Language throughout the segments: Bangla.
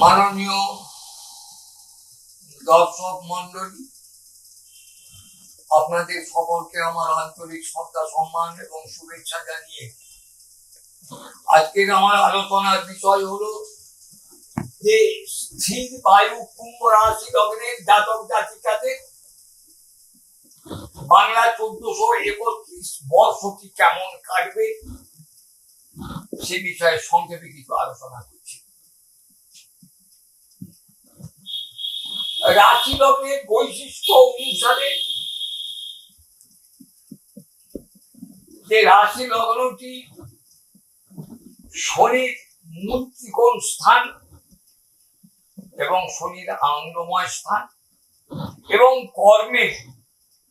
মাননীয় দর্শক মন্ডলী আপনাদের সকলকে আমার আন্তরিক শ্রদ্ধা, সম্মান এবং শুভেচ্ছা জানিয়ে আজকের আমার আলোচনার বিষয় হলো যে স্থির বায়ু কুম্ভ রাশি লগ্নের জাতক জাতিকাদের বাংলা চোদ্দশো একত্রিশ বর্ষটি কেমন কাটবে সে বিষয়ে সংক্ষেপে কিছু আলোচনা করছি রাশি লগ্নের বৈশিষ্ট্য অনুসারে যে রাশি লগ্নটি শনির মূল ত্রিকোণ স্থান এবং শনির আনন্দময় স্থান এবং কর্মের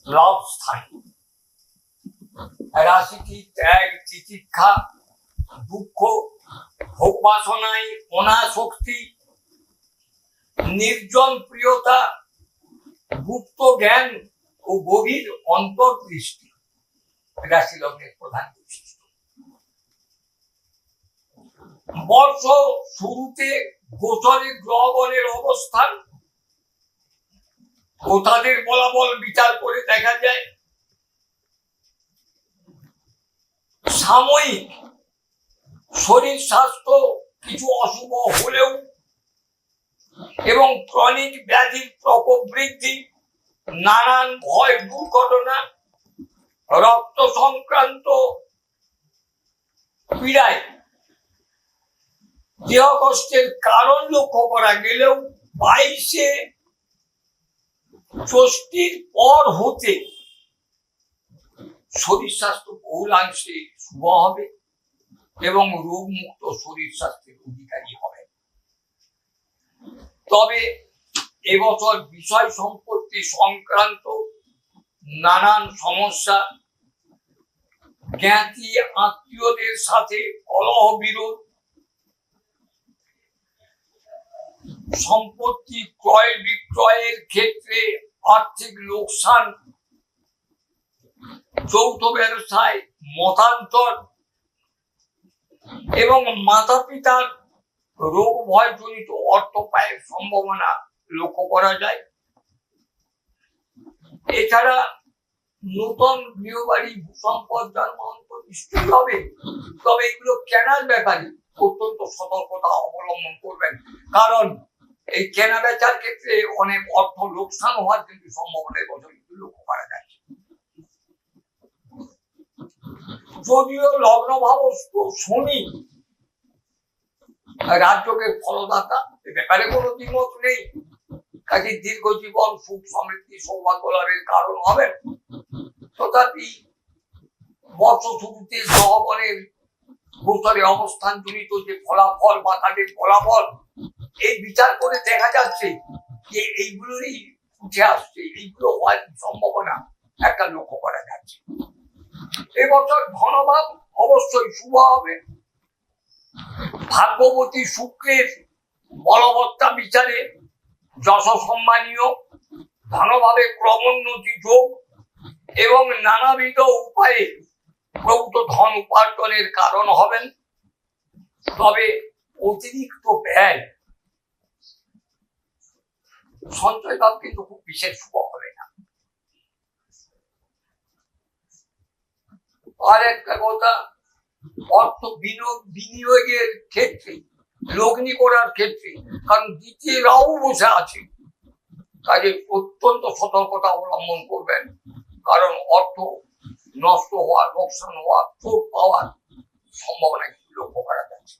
লাভ স্থান। রাশিটি ত্যাগ, তিতিক্ষা, দুঃখ, ভোগ বাসনায় অনাশক্তি নির্জন প্রিয়তা গুপ্ত জ্ঞান ও গভীর অন্তর্দৃষ্টি রাশি লগ্নের প্রধান বর্ষ শুরুতে গোচরে গ্রহগণের অবস্থান ও তাদের বলাবল বিচার করে দেখা যায়। সাময়িক শরীর স্বাস্থ্য কিছু অশুভ হলেও এবং ক্রনিক ব্যাধির প্রকোপ বৃদ্ধি, নানান ভয় দুর্ঘটনা, রক্ত সংক্রান্ত পীড়ায় দেহ কষ্টের কারণ লক্ষ্য করা গেলেও বাইশে ষষ্ঠীর পর হতে শরীর স্বাস্থ্য বহুলাংশে শুভ হবে এবং রোগ মুক্ত শরীর স্বাস্থ্যের অধিকারী হবে। তবে এবছর বিষয় সম্পত্তি সংক্রান্ত নানান সমস্যা, জ্ঞাতি আত্মীয়দের সাথে কলহ বিরোধ, সম্পত্তি ক্রয় বিক্রয়ের ক্ষেত্রে আর্থিক লোকসান, যৌথ ব্যবসায় মতান্তর এবং মাতা পিতার রোগ ভয় জনিত অর্থ পায়ের সম্ভাবনা লক্ষ্য করা যায়। এছাড়া নতুন গৃহবাড়ি ভূসম্পদ নিশ্চয়ই হবে, তবে এগুলো কেনার ব্যাপারে অত্যন্ত সতর্কতা অবলম্বন করবেন। কারণ এই কেনা বেচার ক্ষেত্রে অনেক অর্থ লোকসান হওয়ার কিন্তু সম্ভাবনা এবছর কিন্তু লক্ষ্য করা যায়। যদিও লগ্ন ভাবস্থ শনি রাজ্যকের ফলদাতা ব্যাপারে কোনো দ্বিমত নেই। কাজে দীর্ঘ জীবন সুখ সমৃদ্ধি সৌভাগ্য লাভের কারণ হবে। তথাপি বর্ষ গোচরে অবস্থান জনিত যে ফলাফল বা তাদের ফলাফল, এই বিচার করে দেখা যাচ্ছে যে এইগুলোরই উঠে আসছে, এইগুলো হওয়ার সম্ভাবনা একটা লক্ষ্য করা যাচ্ছে। এবছর ধনভাব অবশ্যই শুভ হবে। ভাগ্যবতী শুক্রের বলবত্তা বিচারে যশ সম্মানীয় ধনভাবে ক্রমোন্নতি যোগ এবং নানাবিধ উপায়ে প্রভূত ধন উপার্জনের কারণ হবেন। তবে অতিরিক্ত ব্যয় সঞ্চয় ভাব কিন্তু খুব বিশেষ শুভ হবে না। আর একটা কথা অর্থ বিনিয়োগ, বিনিয়োগের ক্ষেত্রে, লগ্নি করার ক্ষেত্রে, কারণ দ্বিতীয় রাও বসে আছে। কাজে অত্যন্ত সতর্কতা অবলম্বন করবেন, কারণ অর্থ নষ্ট হওয়ার লোকসান হওয়ার চোট পাওয়ার সম্ভাবনা লক্ষ্য করা যাচ্ছে।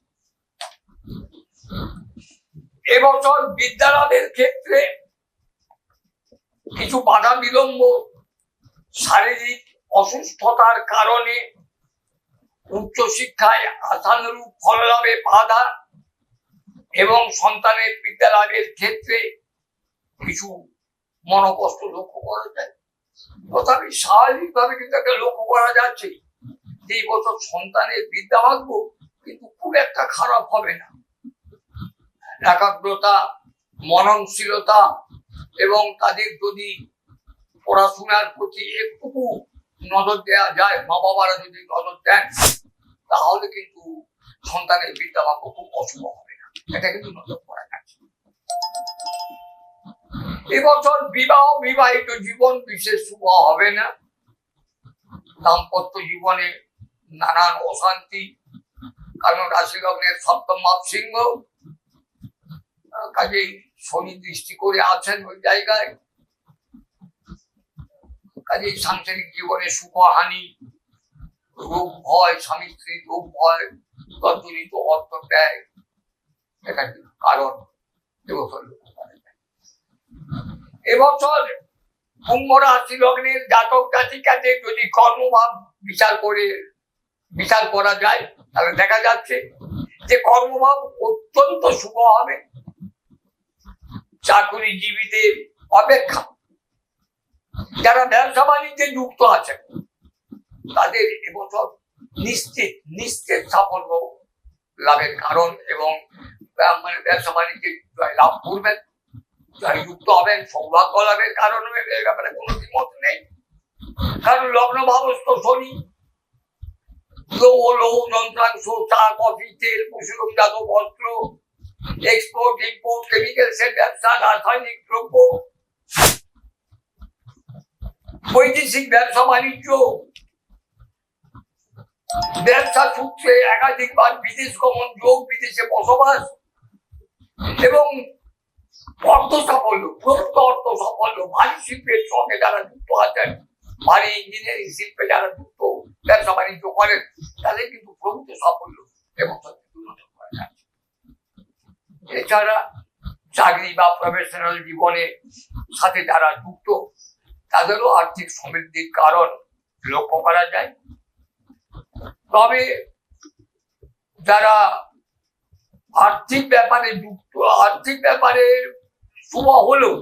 এবছর বিদ্যালয়ের ক্ষেত্রে কিছু বাধা বিলম্ব, শারীরিক অসুস্থতার কারণে উচ্চশিক্ষায় আশানুরূপ ফল লাভে বাধা এবং সন্তানের বিদ্যালয়ের ক্ষেত্রে কিছু মনোকষ্ট লক্ষ্য করা যায়। তথাপি স্বাভাবিকভাবে কিন্তু একটা লক্ষ্য করা যাচ্ছে এই বছর সন্তানের বিদ্যাভাগ্য কিন্তু খুব একটা খারাপ হবে না। একাগ্রতা, মননশীলতা এবং তাদের যদি পড়াশোনার প্রতি একটুকু নজর দেওয়া যায় মা বাবারা যদি নজর দেন তাহলে কিন্তু সন্তানের বিদ্যাভাগ্য খুব অশুভ হবে না। এটা কিন্তু নজর করা যাচ্ছে এবছর বিবাহ বিবাহিত জীবন বিশেষ শুভ হবে না। দাম্পত্য জীবনে নানান অশান্তি, কারণ রাশি লগ্নের সপ্তম মাপ সিংহ কাজেই শনি দৃষ্টি করে আছেন ওই জায়গায়। কাজেই সাংসারিক জীবনে সুখ হানি ভয়, স্বামী স্ত্রী ভয় অর্থ ব্যয়। কারণ? এবছর। এবছর কুম্ভ রাশি লগ্নের জাতক যদি কর্মভাব বিচার করে, বিচার করা যায়, তাহলে দেখা যাচ্ছে যে কর্মভাব অত্যন্ত শুভ হবে। চাকরিজীবীদের অপেক্ষা। যারা ব্যবসা বাণিজ্যে যুক্ত আছেন তাদের এবছর নিশ্চিত নিশ্চিত সাফল্য লাভের কারণ এবং মানে ব্যবসা বাণিজ্যে জয় লাভ করবেন যুক্ত হবেন, সৌভাগ্য লাভের কারণ এ ব্যাপারে কোনো দ্বিমত নেই। কারণ লগ্ন ভাবস্থ শনি, লৌহ লৌহ, যন্ত্রাংশ, চা, কফি, তেল পশুরমজাত বস্ত্র এক্সপোর্ট ইম্পোর্ট কেমিক্যালসের ব্যবসা, রাসায়নিক দ্রব্য, বৈদেশিক ব্যবসা বাণিজ্য ব্যবসা সূত্রে একাধিকবার বিদেশ গমন, যোগ বিদেশে বসবাস এবং অর্থ সাফল্য, প্রকৃত অর্থ সাফল্য, ভারী শিল্পের সঙ্গে যারা যুক্ত আছেন, ভারী ইঞ্জিনিয়ারিং শিল্পে যারা যুক্ত, ব্যবসা বাণিজ্য করেন, তাদের কিন্তু প্রকৃত সাফল্য এবং এছাড়া চাকরি বা প্রফেশনাল জীবনে সাথে যারা যুক্ত, তাদেরও আর্থিক সমৃদ্ধির কারণ লক্ষ্য করা যায়। তবে যারা আর্থিক ব্যাপারে যুক্ত, আর্থিক ব্যাপারে শুভ হলেও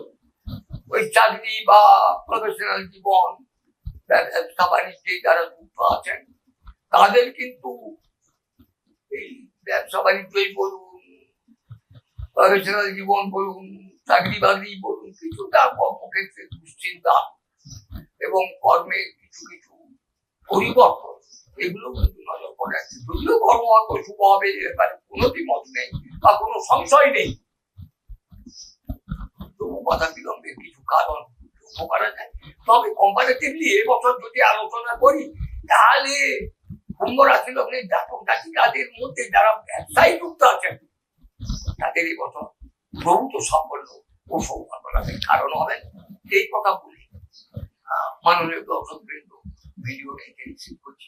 ওই চাকরি বা প্রফেশনাল জীবন, ব্যবসা বাণিজ্যে যারা যুক্ত আছেন, তাদের কিন্তু এই ব্যবসা বাণিজ্যই বলুন প্রফেশনাল জীবন বলুন, চাকরি বাকরি বলুন, কিছুটা কর্মক্ষেত্রে দুশ্চিন্তা এবং কর্মের কিছু কিছু পরিবর্তন। এগুলো নজর করে আছে। যদিও কর্মভাগ্য শুভ হবে এ ব্যাপারে কোনো দ্বিমত নেই বা কোনো সংশয় নেই। তবু বাধা বিলম্বের কিছু কারণ লক্ষ্য করা যায়। তবে কম্পারেটিভলি এবছর যদি আলোচনা করি, তাহলে কুম্ভ রাশি লগ্নের জাতক জাতিকাদের মধ্যে যারা ব্যবসায় যুক্ত আছেন, তাদের এবছর প্রভূত সাফল্য ও সৌভাগ্য লাভের কারণ হবেন এই কথা বলি। মাননীয় দর্শক বৃন্দ ভিডিওটা এখানে শেষ করছি।